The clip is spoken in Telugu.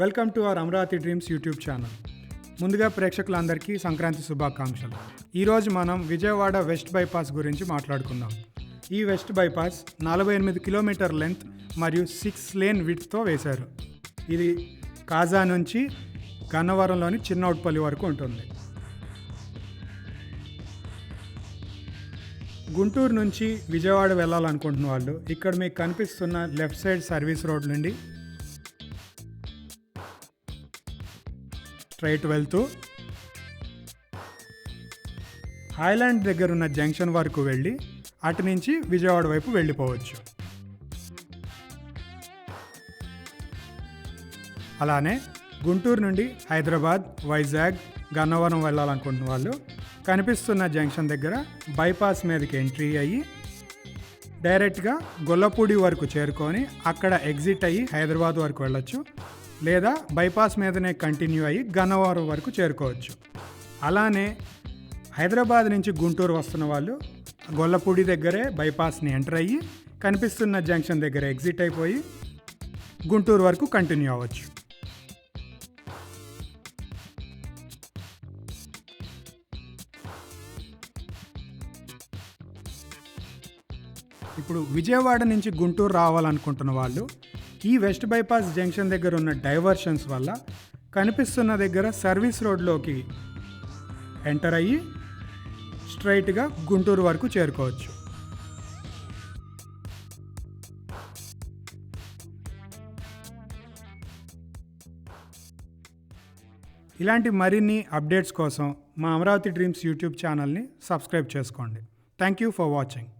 Welcome to our Amaravati dreams YouTube channel. ముందుగా ప్రేక్షకులందరికీ సంక్రాంతి శుభాకాంక్షలు. ఈరోజు మనం విజయవాడ వెస్ట్ బైపాస్ గురించి మాట్లాడుకుందాం. ఈ వెస్ట్ బైపాస్ నలభై ఎనిమిది కిలోమీటర్ లెంత్ మరియు సిక్స్ లేన్ విడ్త్తో వేశారు. ఇది కాజా నుంచి గన్నవరంలోని చిన్నౌట్పల్లి వరకు ఉంటుంది. గుంటూరు నుంచి విజయవాడ వెళ్ళాలనుకుంటున్న వాళ్ళు ఇక్కడ మీకు కనిపిస్తున్న లెఫ్ట్ సైడ్ సర్వీస్ రోడ్ నుండి స్ట్రైట్ వెళ్తూ ఐలాండ్ దగ్గర ఉన్న జంక్షన్ వరకు వెళ్ళి అటు నుంచి విజయవాడ వైపు వెళ్ళిపోవచ్చు. అలానే గుంటూరు నుండి హైదరాబాద్ వైజాగ్ గన్నవరం వెళ్ళాలనుకుంటున్న వాళ్ళు కనిపిస్తున్న జంక్షన్ దగ్గర బైపాస్ మీదకి ఎంట్రీ అయ్యి డైరెక్ట్గా గొల్లపూడి వరకు చేరుకొని అక్కడ ఎగ్జిట్ అయ్యి హైదరాబాద్ వరకు వెళ్ళొచ్చు. లేదా బైపాస్ మీదనే కంటిన్యూ అయ్యి గన్నవరం వరకు చేరుకోవచ్చు. అలానే హైదరాబాద్ నుంచి గుంటూరు వస్తున్న వాళ్ళు గొల్లపూడి దగ్గరే బైపాస్ని ఎంటర్ అయ్యి కనిపిస్తున్న జంక్షన్ దగ్గర ఎగ్జిట్ అయిపోయి గుంటూరు వరకు కంటిన్యూ అవ్వచ్చు. ఇప్పుడు విజయవాడ నుంచి గుంటూరు రావాలనుకుంటున్న వాళ్ళు ఈ వెస్ట్ బైపాస్ జంక్షన్ దగ్గర ఉన్న డైవర్షన్స్ వల్ల కనిపిస్తున్న దగ్గర సర్వీస్ రోడ్లోకి ఎంటర్ అయ్యి స్ట్రైట్గా గుంటూరు వరకు చేరుకోవచ్చు. ఇలాంటి మరిన్ని అప్డేట్స్ కోసం మా అమరావతి డ్రీమ్స్ యూట్యూబ్ ఛానల్ని సబ్స్క్రైబ్ చేసుకోండి. Thank you for watching.